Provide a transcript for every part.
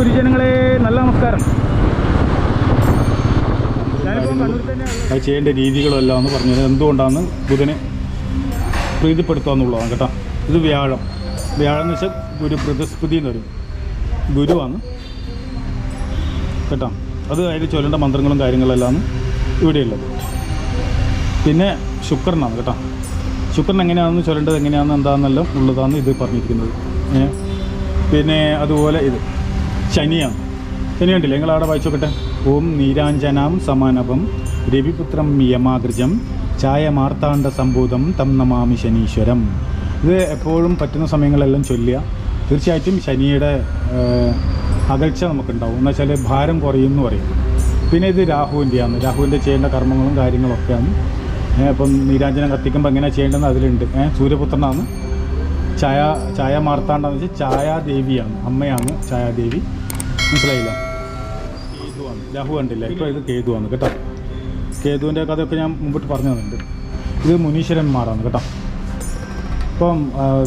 ഗുരുജനങ്ങളെ നല്ല നമസ്കാരം. അത് ചെയ്യേണ്ട രീതികളെല്ലാം എന്ന് പറഞ്ഞത് എന്തുകൊണ്ടാണ് ബുധനെ പ്രീതിപ്പെടുത്തുക എന്നുള്ളതാണ് കേട്ടോ. ഇത് വ്യാഴം. വ്യാഴം എന്ന് വെച്ചാൽ ഗുരു ബൃഹസ്പതി എന്ന് വരും ഗുരുവാണ്. കേട്ടോ. അത് അതിൽ ചൊല്ലേണ്ട മന്ത്രങ്ങളും കാര്യങ്ങളെല്ലാം ഇവിടെയുള്ളത്. പിന്നെ ശുക്രനാണ് കേട്ടോ. ശുക്രൻ എങ്ങനെയാണെന്ന് ചൊല്ലേണ്ടത് എങ്ങനെയാണെന്ന് എന്താണെന്നെല്ലാം ഉള്ളതാണ് ഇത് പറഞ്ഞിരിക്കുന്നത്? പിന്നെ അതുപോലെ ഇത്. ശനിയാണ് ശനി നിങ്ങൾ അവിടെ വായിച്ചു നോക്കട്ടെ. ഓം നീരാഞ്ജനാം സമാനപം രവിപുത്രം യമാഗ്രജം ചായ മാർത്താണ്ഡ സംഭൂതം തം നമാമി ശനീശ്വരം. ഇത് എപ്പോഴും പറ്റുന്ന സമയങ്ങളെല്ലാം ചൊല്ലുക. തീർച്ചയായിട്ടും ശനിയുടെ അകൽച്ച നമുക്കുണ്ടാവും. എന്ന് വെച്ചാൽ ഭാരം കുറയും എന്ന് പറയും. പിന്നെ ഇത് രാഹുവിന്റെയാണ് രാഹുവിന്റെ ചെയ്യേണ്ട കർമ്മങ്ങളും കാര്യങ്ങളൊക്കെയാണ്. ഇപ്പം നീരാഞ്ജനം കത്തിക്കുമ്പോൾ എങ്ങനെയാണ് ചെയ്യേണ്ടതെന്ന് അതിലുണ്ട്. സൂര്യപുത്രനാണ്. ഛായ ഛായ മാർത്താണ്ടെന്ന് വെച്ചാൽ ഛായാദേവിയാണ്. അമ്മയാണ് ഛായാദേവി. മനസ്സിലായില്ല? രാഹു കണ്ടില്ല? ഇപ്പോൾ ഇത് കേതുവാണ് കേട്ടോ. കേതുവിന്റെ കഥയൊക്കെ ഞാൻ മുമ്പിട്ട് പറഞ്ഞു തന്നിട്ടുണ്ട്. ഇത് മുനീശ്വരന്മാരാണ് കേട്ടോ. ഇപ്പം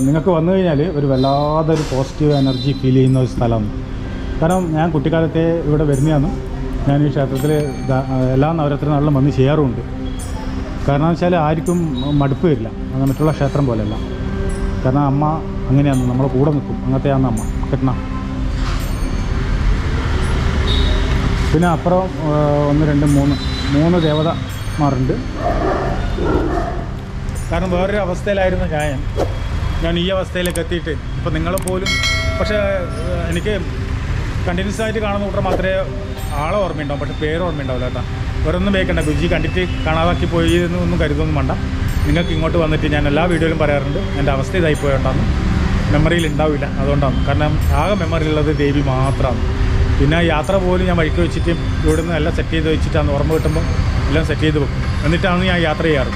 നിങ്ങൾക്ക് വന്നു കഴിഞ്ഞാൽ ഒരു വല്ലാതൊരു പോസിറ്റീവ് എനർജി ഫീൽ ചെയ്യുന്ന ഒരു സ്ഥലമാണ്. കാരണം ഞാൻ കുട്ടിക്കാലത്തെ ഇവിടെ വരുന്നതാണ്. ഞാൻ ഈ ക്ഷേത്രത്തിൽ എല്ലാ നാളിലും വന്ന് ചെയ്യാറുമുണ്ട്. കാരണം വെച്ചാൽ ആർക്കും മടുപ്പ് വരില്ല. അങ്ങനെ മറ്റുള്ള ക്ഷേത്രം പോലെയല്ല. കാരണം അമ്മ അങ്ങനെയാണ്. നമ്മളെ കൂടെ നിൽക്കും. അങ്ങനത്തെയാണ് അമ്മ. കെട്ടണ? പിന്നെ അപ്പുറം ഒന്ന് രണ്ട് മൂന്ന്. മൂന്ന് ദേവതമാരുണ്ട്. കാരണം വേറൊരു അവസ്ഥയിലായിരുന്നു ഞാൻ. ഞാൻ ഈ അവസ്ഥയിലേക്ക് എത്തിയിട്ട്. ഇപ്പം നിങ്ങളെ പോലും പക്ഷേ എനിക്ക് കണ്ടിന്യൂസ് ആയിട്ട് കാണുന്ന കൂട്ടർ മാത്രമേ ആളെ ഓർമ്മയുണ്ടാവും. പക്ഷേ പേര് ഓർമ്മയുണ്ടാവില്ല കേട്ടോ. വേറെ ഒന്നും വേക്കണ്ട. ഗുജി കണ്ടിട്ട് കാണാതാക്കി പോയി എന്നൊന്നും കരുതൊന്നും വേണ്ട. നിങ്ങൾക്ക് ഇങ്ങോട്ട് വന്നിട്ട് ഞാൻ എല്ലാ വീഡിയോയിലും പറയാറുണ്ട്. എന്റെ അവസ്ഥ ഇതായി പോയോണ്ടാന്ന് മെമ്മറിയിൽ ഉണ്ടാവില്ല. അതുകൊണ്ടാണ്. കാരണം ആകെ മെമ്മറിയിലുള്ളത് ദേവി മാത്രമാണ്. പിന്നെ യാത്ര പോലും ഞാൻ വഴിക്ക് വെച്ചിട്ട് ഇവിടുന്ന് എല്ലാം സെറ്റ് ചെയ്ത് വെച്ചിട്ടാണ് ഓർമ്മ കിട്ടുമ്പോൾ എല്ലാം സെറ്റ് ചെയ്ത് വെക്കും. എന്നിട്ടാണ് ഞാൻ യാത്ര ചെയ്യാറ്.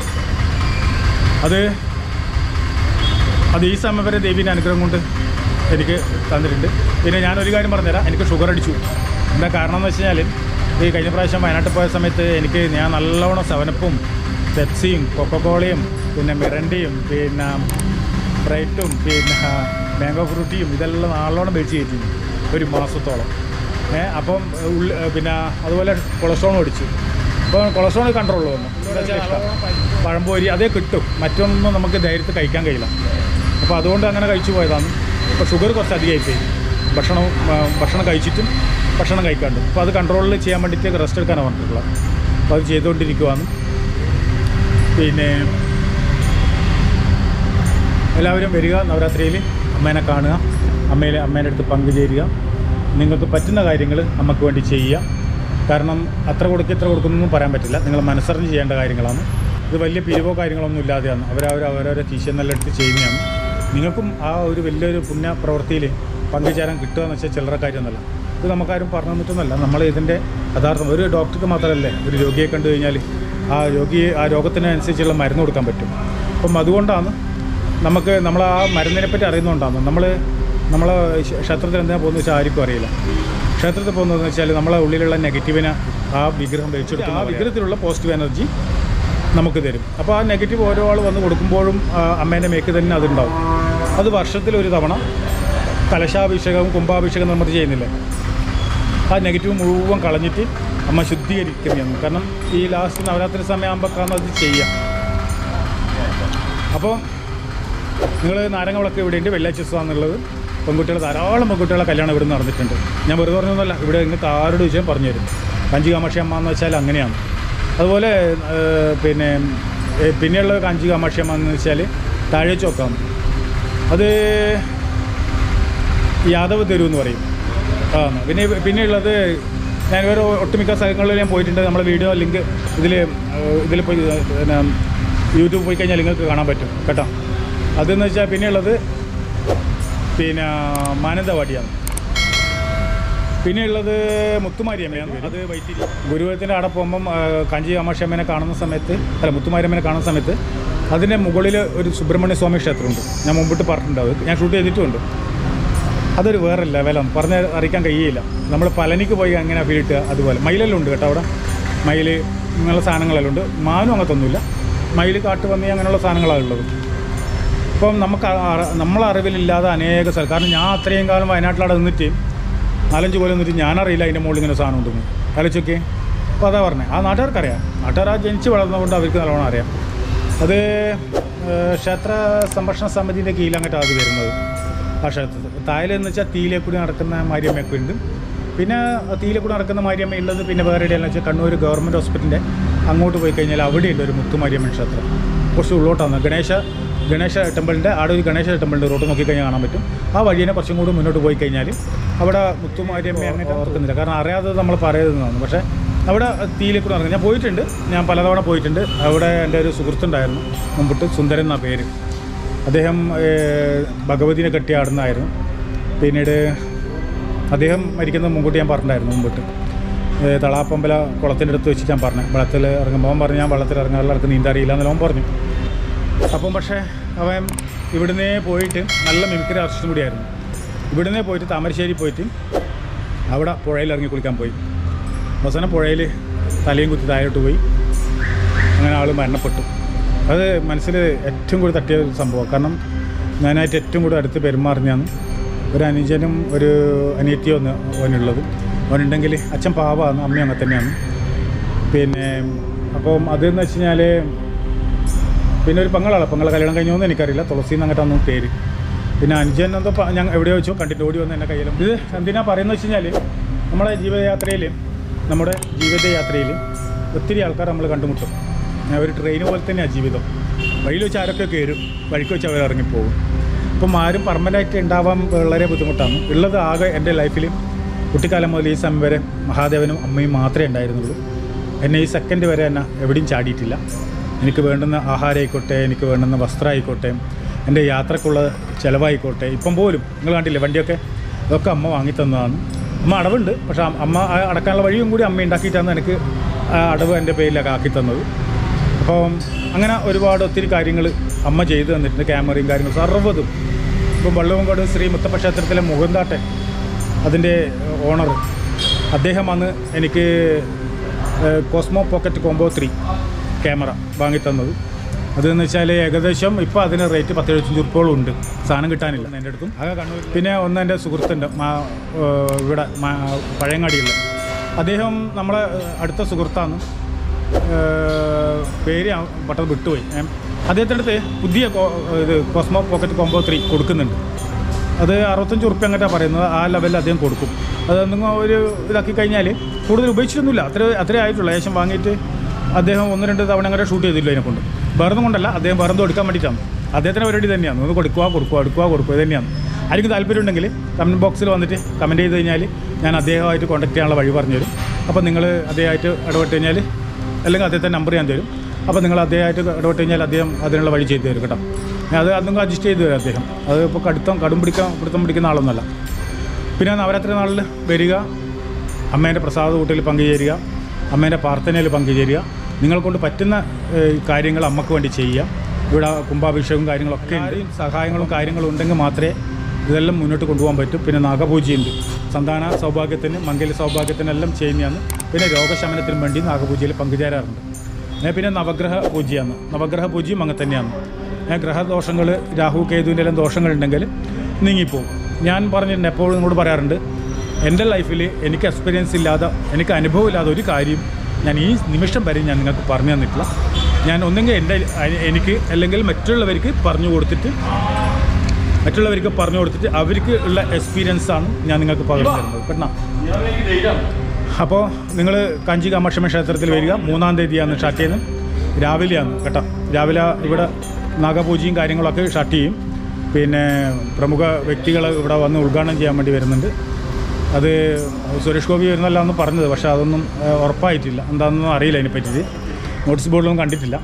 അത് അത് ഈ സമയം വരെ ദേവീന്റെ അനുഗ്രഹം കൊണ്ട് എനിക്ക് തന്നിട്ടുണ്ട്. പിന്നെ ഞാനൊരു കാര്യം പറഞ്ഞുതരാം. എനിക്ക് ഷുഗർ അടിച്ചു. എന്താ കാരണം എന്ന് വെച്ച് ഈ കഴിഞ്ഞ പ്രാവശ്യം വയനാട്ടിൽ പോയ സമയത്ത് എനിക്ക് ഞാൻ നല്ലവണ്ണം സെവനപ്പും പെപ്സിയും കൊക്കക്കോളയും പിന്നെ മിറണ്ടിയും പിന്നെ ബ്രൈറ്റും പിന്നെ മാംഗോ ഫ്രൂട്ടിയും ഇതെല്ലാം നല്ലോണം മേടിച്ച് കയറ്റി ഒരു മാസത്തോളം. അപ്പം പിന്നെ അതുപോലെ കൊളസ്ട്രോൾ അടിച്ചു അപ്പോൾ കൊളസ്ട്രോൾ കൺട്രോൾ വന്നു വെച്ചാൽ അതേ കിട്ടും. മറ്റൊന്നും നമുക്ക് ധൈര്യത്തിൽ കഴിക്കാൻ കഴിയില്ല. അപ്പോൾ അതുകൊണ്ട് അങ്ങനെ കഴിച്ചു പോയതാണ്. ഇപ്പോൾ ഷുഗർ കുറച്ച് അധികമായിപ്പോയി. ഭക്ഷണം ഭക്ഷണം കഴിച്ചിട്ടും ഭക്ഷണം കഴിക്കാണ്ട്. അപ്പോൾ അത് കൺട്രോളിൽ ചെയ്യാൻ വേണ്ടിയിട്ട് റെസ്റ്റ് എടുക്കാനാണ് പറഞ്ഞിട്ടുള്ളത്. അപ്പോൾ അത് ചെയ്തുകൊണ്ടിരിക്കുവാണ്. പിന്നെ എല്ലാവരും വരിക. നവരാത്രിയിൽ അമ്മേനെ കാണുക. അമ്മയിലെ അമ്മേന്റെ അടുത്ത് പങ്കുചേരുക നിങ്ങൾക്ക് പറ്റുന്ന കാര്യങ്ങൾ നമുക്ക് വേണ്ടി ചെയ്യുക. കാരണം അത്ര കൊടുക്കുക ഇത്ര കൊടുക്കുന്നൊന്നും പറയാൻ പറ്റില്ല. നിങ്ങൾ മനസ്സറിഞ്ഞ് ചെയ്യേണ്ട കാര്യങ്ങളാണ്. ഇത് വലിയ പിരിവോ കാര്യങ്ങളൊന്നും ഇല്ലാതെയാണ്. അവരവർ അവരവരെ നല്ല എടുത്ത് ചെയ്യുന്നതാണ്. നിങ്ങൾക്കും ആ ഒരു വലിയൊരു പുണ്യ പ്രവൃത്തിയിൽ പങ്കുചേരാൻ കിട്ടുക എന്ന് വെച്ചാൽ ചില്ലറ കാര്യമൊന്നുമല്ല. ഇത് നമുക്കാരും പറഞ്ഞു തന്നിട്ടൊന്നുമല്ല. നമ്മൾ ഇതിന്റെ യഥാർത്ഥം ഒരു ഡോക്ടർക്ക് മാത്രമല്ലേ ഒരു രോഗിയെ കണ്ടു കഴിഞ്ഞാൽ ആ രോഗിയെ ആ രോഗത്തിനനുസരിച്ചുള്ള മരുന്ന് കൊടുക്കാൻ പറ്റും. അപ്പം അതുകൊണ്ടാണ് നമുക്ക് നമ്മൾ ആ മരുന്നിനെ പറ്റി അറിയുന്നതുകൊണ്ടാണ്. നമ്മൾ നമ്മൾ ക്ഷേത്രത്തിൽ എന്തിനാ പോകുന്നത് വെച്ചാൽ ആർക്കും അറിയില്ല. ക്ഷേത്രത്തിൽ പോകുന്നതെന്ന് വെച്ചാൽ നമ്മളെ ഉള്ളിലുള്ള നെഗറ്റീവിനെ ആ വിഗ്രഹം വെച്ചെടുത്ത് ആ വിഗ്രഹത്തിലുള്ള പോസിറ്റീവ് എനർജി നമുക്ക് തരും. അപ്പോൾ ആ നെഗറ്റീവ് ഓരോ ആൾ വന്ന് കൊടുക്കുമ്പോഴും അമ്മേന്റെ മേക്ക് തന്നെ അതുണ്ടാവും. അത് വർഷത്തിൽ ഒരു തവണ കലശാഭിഷേകവും കുംഭാഭിഷേകം നമ്മൾ ചെയ്യുന്നില്ലേ? ആ നെഗറ്റീവ് മുഴുവൻ കളഞ്ഞിട്ട് അമ്മ ശുദ്ധീകരിക്കുകയാണ്. കാരണം ഈ ലാസ്റ്റ് നവരാത്രി സമയമാകുമ്പോഴാണ് അത് ചെയ്യാം. അപ്പോൾ നിങ്ങൾ നാരങ്ങ വിളക്ക് ഇവിടെയുണ്ട് വെള്ളിയാഴ്ച ദിവസമാണെന്നുള്ളത്. പെൺകുട്ടികൾ ധാരാളം പെൺകുട്ടികളെ കല്യാണം ഇവിടെ നടന്നിട്ടുണ്ട്. ഞാൻ വെറുതെ പറഞ്ഞൊന്നുമല്ല ഇവിടെ നിങ്ങൾക്ക് ആരുടെ വിഷയം പറഞ്ഞു തരും കാഞ്ചി കാമാക്ഷി അമ്മ എന്ന് വെച്ചാൽ അങ്ങനെയാണ്. അതുപോലെ പിന്നെ പിന്നെയുള്ള കാഞ്ചി കാമാക്ഷി അമ്മ എന്ന് വെച്ചാൽ താഴെ ചോക്കാം അത് യാദവ് തെരു എന്ന് പറയും. ആ പിന്നെ പിന്നെയുള്ളത് ഞാൻ വേറെ ഒട്ടുമിക്ക സ്ഥലങ്ങളിൽ ഞാൻ പോയിട്ടുണ്ട്. നമ്മുടെ വീഡിയോ ലിങ്ക് ഇതിൽ ഇതിൽ പോയി പിന്നെ യൂട്യൂബ് പോയി കഴിഞ്ഞാൽ നിങ്ങൾക്ക് കാണാൻ പറ്റും. കേട്ടോ. അതെന്ന് വെച്ചാൽ പിന്നെയുള്ളത് പിന്നെ മാനന്തവാടിയാണ് പിന്നെയുള്ളത് മുത്തുമാരിയമ്മയാണ് അത് വൈത്തിരി. ഗുരുവത്തിന്റെ അവിടെ പോകുമ്പം കാഞ്ചി കാമാക്ഷമ്മനെ കാണുന്ന സമയത്ത് അല്ല മുത്തുമാരിയമ്മനെ കാണുന്ന സമയത്ത് അതിന്റെ മുകളിൽ ഒരു സുബ്രഹ്മണ്യ സ്വാമി ക്ഷേത്രമുണ്ട്. ഞാൻ മുമ്പിട്ട് പറഞ്ഞിട്ടുണ്ട് അത്. ഞാൻ ഷൂട്ട് ചെയ്തിട്ടുമുണ്ട്. അതൊരു വേറെ ലെവലാണ്. പറഞ്ഞ് അറിയിക്കാൻ കഴിയില്ല. നമ്മൾ പളനിക്ക് പോയി അങ്ങനെ ഫീൽ അതുപോലെ. മയിലെല്ലാം ഉണ്ട് കേട്ടോ അവിടെ. മയിൽ ഇങ്ങനെയുള്ള സാധനങ്ങളെല്ലാം ഉണ്ട്. മാനും അങ്ങനത്തൊന്നുമില്ല. മയിൽ കാട്ടുപന്നി അങ്ങനെയുള്ള സാധനങ്ങളാണ് ഉള്ളത്. ഇപ്പം നമുക്ക് നമ്മളറിവിലില്ലാതെ അനേക സ്ഥലം. കാരണം ഞാൻ അത്രയും കാലം വയനാട്ടിലവിടെ നിന്നിട്ട് നാലഞ്ച് പോലെ നിന്നിട്ട് ഞാനറിയില്ല അതിന്റെ മുകളിൽ ഇങ്ങനെ സാധനം ഉണ്ടെന്ന്. ആലോചിച്ചൊക്കെ അപ്പോൾ അതാ പറഞ്ഞത് ആ നാട്ടുകാർക്കറിയാം. നാട്ടുകാർ ആ ജനിച്ച് വളർന്നതുകൊണ്ട് അവർക്ക് നല്ലോണം അറിയാം. അത് ക്ഷേത്ര സംരക്ഷണ സമിതിന്റെ കീഴിൽ അങ്ങോട്ട് അത് വരുന്നത്. ആ ക്ഷേത്രത്തിൽ. തായലെന്ന് വെച്ചാൽ തീയിലേക്കൂടി കൂടി നടക്കുന്ന മാരിയമ്മയൊക്കെ ഉണ്ട്. പിന്നെ തീയിലേക്കൂടി കൂടി നടക്കുന്ന മാരിയമ്മ ഉള്ളത് പിന്നെ വേറെ എവിടെയാണെന്ന് വെച്ചാൽ കണ്ണൂർ ഗവൺമെന്റ് ഹോസ്പിറ്റലിന്റെ അങ്ങോട്ട് പോയി കഴിഞ്ഞാൽ അവിടെയുണ്ട് ഒരു മുത്തുമാരിയമ്മൻ ക്ഷേത്രം. കുറച്ച് ഉള്ളോട്ടാണ്. ഗണേശ ഗണേശ ടെമ്പിളിന്റെ ആടൊരു ഗണേശ ടെമ്പിളിന്റെ റോട്ട് നോക്കിക്കഴിഞ്ഞാൽ കാണാൻ പറ്റും. ആ വഴിയെ കുറച്ചും കൂടി മുന്നോട്ട് പോയി കഴിഞ്ഞാൽ അവിടെ മുത്തുമാരിയമ്മ അങ്ങനെ ഓർക്കുന്നില്ല കാരണം അറിയാതെ നമ്മൾ പറയുന്നതാണ് പക്ഷേ അവിടെ തീയിലെ കൂടെ ഇറങ്ങി ഞാൻ പോയിട്ടുണ്ട്. ഞാൻ പലതവണ പോയിട്ടുണ്ട്. അവിടെ എന്റെ ഒരു സുഹൃത്തുണ്ടായിരുന്നു. മുമ്പിട്ട് സുന്ദരൻ എന്നാ പേര്. അദ്ദേഹം ഭഗവതിനെ കെട്ടി ആടുന്നതായിരുന്നു. പിന്നീട് അദ്ദേഹം മരിക്കുന്നത് മുൻകൂട്ടി ഞാൻ പറഞ്ഞിട്ടുണ്ടായിരുന്നു മുമ്പിട്ട് തളാപ്പമ്പല കുളത്തിന്റെ അടുത്ത് വെച്ച് ഞാൻ പറഞ്ഞു. വെള്ളത്തിൽ ഇറങ്ങുമ്പോൾ പറഞ്ഞു ഞാൻ വെള്ളത്തിൽ ഇറങ്ങാനുള്ള ഇറക്ക് നീന്താറിയില്ല എന്നെല്ലാം പറഞ്ഞു. അപ്പം പക്ഷേ അവൻ ഇവിടുന്നേ പോയിട്ട് നല്ല മിമിക്രി ആർട്ടിസ്റ്റും കൂടിയായിരുന്നു. ഇവിടുന്നേ പോയിട്ട് താമരശ്ശേരി പോയിട്ട് അവിടെ പുഴയിൽ ഇറങ്ങി കുളിക്കാൻ പോയി. അവസാനം പുഴയിൽ തലയും കുത്തി താഴോട്ട് പോയി. അങ്ങനെ ആൾ മരണപ്പെട്ടു. അത് മനസ്സിൽ ഏറ്റവും കൂടുതൽ തട്ടിയ ഒരു സംഭവം കാരണം ഞാനായിട്ട് ഏറ്റവും കൂടുതൽ അടുത്ത് പെരുമാറിഞ്ഞാണ് ഒരു അനുജനും ഒരു അനിയത്തിയോ ഒന്ന് അവനുള്ളത്. അവനുണ്ടെങ്കിൽ അച്ഛൻ പാവമാണ് അമ്മയും അങ്ങനെ തന്നെയാണ്. പിന്നെ അപ്പം അതെന്ന് വെച്ച് കഴിഞ്ഞാൽ പിന്നെ ഒരു പെങ്ങളാണ്. പെങ്ങളെ കല്യാണം കഴിഞ്ഞോന്ന് എനിക്കറിയില്ല. തുളസി എന്നങ്ങട്ടാന്ന് പേര്. പിന്നെ അനുജൻ എന്തോ ഞാൻ എവിടെ വെച്ചു കണ്ടിട്ട് ഓടി വന്ന് എന്റെ കയ്യിലും. ഇത് എന്തിനാ പറയുന്നത് വെച്ച് കഴിഞ്ഞാൽ നമ്മളെ ജീവിതയാത്രയിൽ നമ്മുടെ ജീവിതയാത്രയിൽ ഒത്തിരി ആൾക്കാർ നമ്മൾ കണ്ടുമുട്ടും. ഒരു ട്രെയിൻ പോലെ തന്നെയാണ് ജീവിതം. വഴിയിൽ വെച്ച് ആരൊക്കെ കയറും വഴിക്ക് വെച്ച് അവർ ഇറങ്ങിപ്പോകും. അപ്പം ആരും പെർമനന്റായിട്ട് ഉണ്ടാവാൻ വളരെ ബുദ്ധിമുട്ടാണ്. ഉള്ളത് ആകെ എന്റെ ലൈഫിൽ കുട്ടിക്കാലം മുതൽ ഈ സമയം വരെ മഹാദേവനും അമ്മയും മാത്രമേ ഉണ്ടായിരുന്നുള്ളൂ. എന്നെ ഈ സെക്കൻഡ് വരെ എന്നെ എവിടെയും ചാടിയിട്ടില്ല. എനിക്ക് വേണ്ടുന്ന ആഹാരമായിക്കോട്ടെ എനിക്ക് വേണ്ടുന്ന വസ്ത്രമായിക്കോട്ടെ എന്റെ യാത്രക്കുള്ള ചിലവായിക്കോട്ടെ ഇപ്പം പോലും നിങ്ങൾ കണ്ടില്ലേ വണ്ടിയൊക്കെ ഇതൊക്കെ അമ്മ വാങ്ങിത്തന്നതാണ്. അമ്മ അടവുണ്ട് പക്ഷേ അമ്മ അടക്കാനുള്ള വഴിയും കൂടി അമ്മ ഉണ്ടാക്കിയിട്ടാണ് എനിക്ക് അടവ് എന്റെ പേരിലൊക്കെ ആക്കി തന്നത്. അപ്പം അങ്ങനെ ഒരുപാട് ഒത്തിരി കാര്യങ്ങൾ അമ്മ ചെയ്തു തന്നിട്ടുണ്ട് ക്യാമറയും കാര്യങ്ങളും സർവതും. ഇപ്പം വള്ളവങ്കോട് ശ്രീ മുത്തപ്പ ക്ഷേത്രത്തിലെ മുഖന്താട്ടെ അതിന്റെ ഓണർ. അദ്ദേഹമാണ് എനിക്ക് cosmo pocket combo three camera വാങ്ങിത്തന്നത്. അതെന്ന് വെച്ചാൽ ഏകദേശം ഇപ്പോൾ അതിന് റേറ്റ് പത്ത് എഴുപത്തഞ്ച് ഉറുപ്പോളം ഉണ്ട് സാധനം കിട്ടാനില്ല. എന്റെ അടുത്തും. ആകെ കണ്ണൂർ പിന്നെ ഒന്ന് എന്റെ സുഹൃത്തുണ്ട് മാ- ഇവിടെ മാ- പഴയങ്ങാടിയിൽ അദ്ദേഹം നമ്മളെ അടുത്ത സുഹൃത്താണ്. പേര് പെട്ടെന്ന് വിട്ടുപോയി. അദ്ദേഹത്തിന്റെ അടുത്ത് പുതിയ ഇത് കോസ്മോ പോക്കറ്റ് കോംബോ ത്രീ കൊടുക്കുന്നുണ്ട്. അത് അറുപത്തഞ്ച് ഉറുപ്പ്യ അങ്ങോട്ടാണ് പറയുന്നത്. ആ ലെവലിൽ അദ്ദേഹം കൊടുക്കും. അത് നിങ്ങൾ ഒരു ഇതാക്കി കഴിഞ്ഞാൽ കൂടുതൽ ഉപയോഗിച്ചിട്ടൊന്നുമില്ല. അത്ര അത്രേ ആയിട്ടുള്ളൂ. ഏകദേശം വാങ്ങിയിട്ട് അദ്ദേഹം ഒന്ന് രണ്ട് തവണ അങ്ങനെ ഷൂട്ട് ചെയ്തില്ല അതിനെ കൊണ്ട്. വേറൊന്നും കൊണ്ടല്ല അദ്ദേഹം വേറെ എടുക്കാൻ വേണ്ടിയിട്ടാണ്. അദ്ദേഹത്തിന്റെ പരിപാടി തന്നെയാണ്. ഒന്ന് കൊടുക്കുക കൊടുക്കുക എടുക്കുക കൊടുക്കുക തന്നെയാണ്. ആർക്കും താല്പര്യം ഉണ്ടെങ്കിൽ കമന്റ് ബോക്സിൽ വന്നിട്ട് കമന്റ് ചെയ്ത് കഴിഞ്ഞാൽ ഞാൻ അദ്ദേഹമായിട്ട് കോൺടാക്ട് ചെയ്യാനുള്ള വഴി പറഞ്ഞു തരും. അപ്പോൾ നിങ്ങൾ അദ്ദേഹമായിട്ട് ഇടപെട്ട് കഴിഞ്ഞാൽ അല്ലെങ്കിൽ അദ്ദേഹത്തെ നമ്പർ ഞാൻ തരും. അപ്പോൾ നിങ്ങൾ അദ്ദേഹമായിട്ട് ഇടപെട്ട് കഴിഞ്ഞാൽ അദ്ദേഹം അതിനുള്ള വഴി ചെയ്തു തരും കേട്ടോ. ഞാൻ അത് അതൊന്നും അഡ്ജസ്റ്റ് ചെയ്ത് തരും അദ്ദേഹം. അത് ഇപ്പോൾ കടുത്തം കടും പിടിക്കാൻ പിടുത്തം പിടിക്കുന്ന ആളൊന്നുമല്ല. പിന്നെ നവരാത്രി നാളിൽ വരിക അമ്മേന്റെ പ്രസാദ കൂട്ടിൽ പങ്കുചേരുക. അമ്മേന്റെ പ്രാർത്ഥനയിൽ പങ്കുചേരുക. നിങ്ങൾക്കൊണ്ട് പറ്റുന്ന കാര്യങ്ങൾ അമ്മയ്ക്ക് വേണ്ടി ചെയ്യുക. ഇവിടെ കുംഭാഭിഷേകവും കാര്യങ്ങളൊക്കെ സഹായങ്ങളും കാര്യങ്ങളും ഉണ്ടെങ്കിൽ മാത്രമേ ഇതെല്ലാം മുന്നോട്ട് കൊണ്ടുപോകാൻ പറ്റും. പിന്നെ നാഗപൂജയുണ്ട്. സന്താന സൗഭാഗ്യത്തിന് മംഗല സൗഭാഗ്യത്തിനെല്ലാം ചെയ്യുന്നതാണ്. പിന്നെ രോഗശമനത്തിനും വേണ്ടി നാഗപൂജയിൽ പങ്കുചേരാറുണ്ട്. പിന്നെ നവഗ്രഹ പൂജയാണ്. നവഗ്രഹ പൂജയും അങ്ങനെ തന്നെയാണ്. ഞാൻ ഗ്രഹദോഷങ്ങൾ രാഹു കേതുവിന്റെ എല്ലാം ദോഷങ്ങളുണ്ടെങ്കിൽ നീങ്ങിപ്പോകും ഞാൻ പറഞ്ഞിട്ടുണ്ട് എപ്പോഴും നിങ്ങളോട് പറയാറുണ്ട് എന്റെ ലൈഫിൽ എനിക്ക് എക്സ്പീരിയൻസ് ഇല്ലാതെ എനിക്ക് അനുഭവമില്ലാതെ ഒരു കാര്യം ഞാൻ ഈ നിമിഷം വരെ ഞാൻ നിങ്ങൾക്ക് പറഞ്ഞു തന്നിട്ടില്ല. ഞാൻ ഒന്നെങ്കിൽ എന്റെ എനിക്ക് അല്ലെങ്കിൽ മറ്റുള്ളവർക്ക് പറഞ്ഞു കൊടുത്തിട്ട് മറ്റുള്ളവർക്ക് പറഞ്ഞു കൊടുത്തിട്ട് അവർക്ക് ഉള്ള എക്സ്പീരിയൻസാണ് ഞാൻ നിങ്ങൾക്ക് പകർന്നു തരുന്നത്. കേട്ടോ. അപ്പോൾ നിങ്ങൾ കാഞ്ചി കാമാക്ഷമ ക്ഷേത്രത്തിൽ വരിക. മൂന്നാം തീയതിയാണ് സ്റ്റാർട്ട് ചെയ്യുന്നത്. രാവിലെയാണ് കേട്ടോ. രാവിലെ ഇവിടെ നാഗപൂജയും കാര്യങ്ങളൊക്കെ സ്റ്റാർട്ട് ചെയ്യും. പിന്നെ പ്രമുഖ വ്യക്തികൾ ഇവിടെ വന്ന് ഉദ്ഘാടനം ചെയ്യാൻ വേണ്ടി വരുന്നുണ്ട്. അത് സുരേഷ് ഗോപി വരുന്നല്ല എന്ന് പറഞ്ഞത് പക്ഷേ അതൊന്നും ഉറപ്പായിട്ടില്ല. എന്താണെന്നൊന്നും അറിയില്ല അതിനെപ്പറ്റിയിട്ട്. നോട്ടീസ് ബോർഡിലൊന്നും കണ്ടിട്ടില്ല.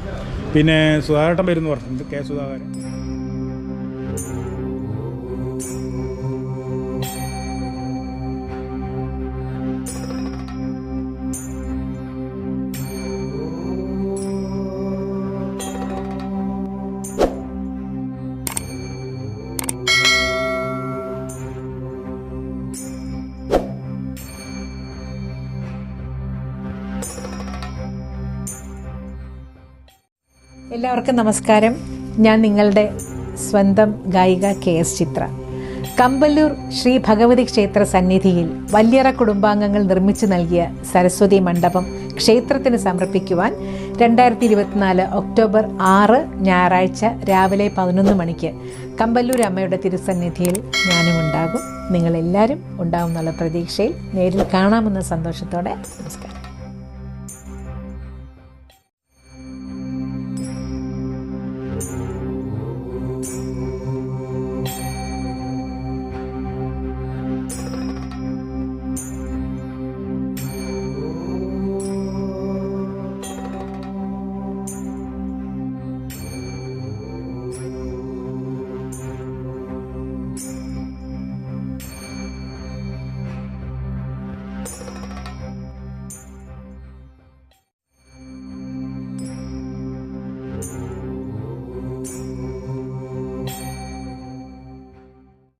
പിന്നെ സുധാകരട്ടൻ വരുന്നു പറഞ്ഞിട്ടുണ്ട് കെ സുധാകരൻ. എല്ലാവർക്കും നമസ്കാരം. ഞാൻ നിങ്ങളുടെ സ്വന്തം ഗായിക കെ എസ് ചിത്ര. കമ്പല്ലൂർ ശ്രീ ഭഗവതി ക്ഷേത്ര സന്നിധിയിൽ വല്യറ കുടുംബാംഗങ്ങൾ നിർമ്മിച്ചു നൽകിയ സരസ്വതി മണ്ഡപം ക്ഷേത്രത്തിന് സമർപ്പിക്കുവാൻ രണ്ടായിരത്തി ഇരുപത്തിനാല് ഒക്ടോബർ ആറ് ഞായറാഴ്ച രാവിലെ പതിനൊന്ന് മണിക്ക് കമ്പല്ലൂർ അമ്മയുടെ തിരുസന്നിധിയിൽ ഞാനും ഉണ്ടാകും. നിങ്ങളെല്ലാവരും ഉണ്ടാകുമെന്നുള്ള പ്രതീക്ഷയിൽ നേരിൽ കാണാമെന്ന സന്തോഷത്തോടെ നമസ്കാരം.